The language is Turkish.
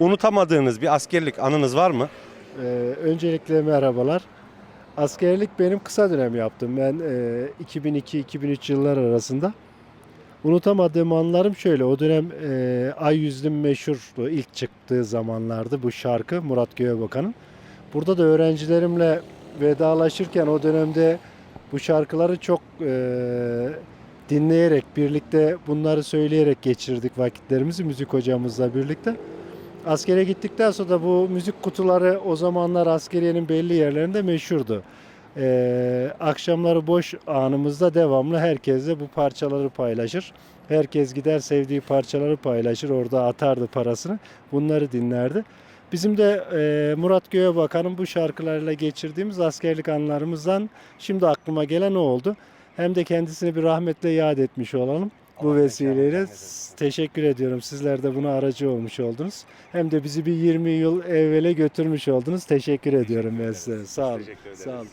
Unutamadığınız bir askerlik anınız var mı? Ee, öncelikle merhabalar. Askerlik benim kısa dönem yaptım. Ben e, 2002-2003 yıllar arasında. Unutamadığım anlarım şöyle. O dönem e, Ay Yüzlüm meşhurdu. ilk çıktığı zamanlardı bu şarkı Murat Göğebakan'ın. Burada da öğrencilerimle vedalaşırken o dönemde bu şarkıları çok e, dinleyerek, birlikte bunları söyleyerek geçirdik vakitlerimizi müzik hocamızla birlikte. Askere gittikten sonra da bu müzik kutuları o zamanlar askeriyenin belli yerlerinde meşhurdu. Ee, akşamları boş anımızda devamlı herkesle bu parçaları paylaşır. Herkes gider sevdiği parçaları paylaşır. Orada atardı parasını. Bunları dinlerdi. Bizim de e, Murat Göğebakan'ın bu şarkılarla geçirdiğimiz askerlik anılarımızdan şimdi aklıma gelen o oldu. Hem de kendisini bir rahmetle yad etmiş olalım. Bu vesileyle teşekkür ediyorum. Sizler de buna aracı olmuş oldunuz. Hem de bizi bir 20 yıl evvele götürmüş oldunuz. Teşekkür ediyorum ben size. Sağ olun. Teşekkür. Sağ olun.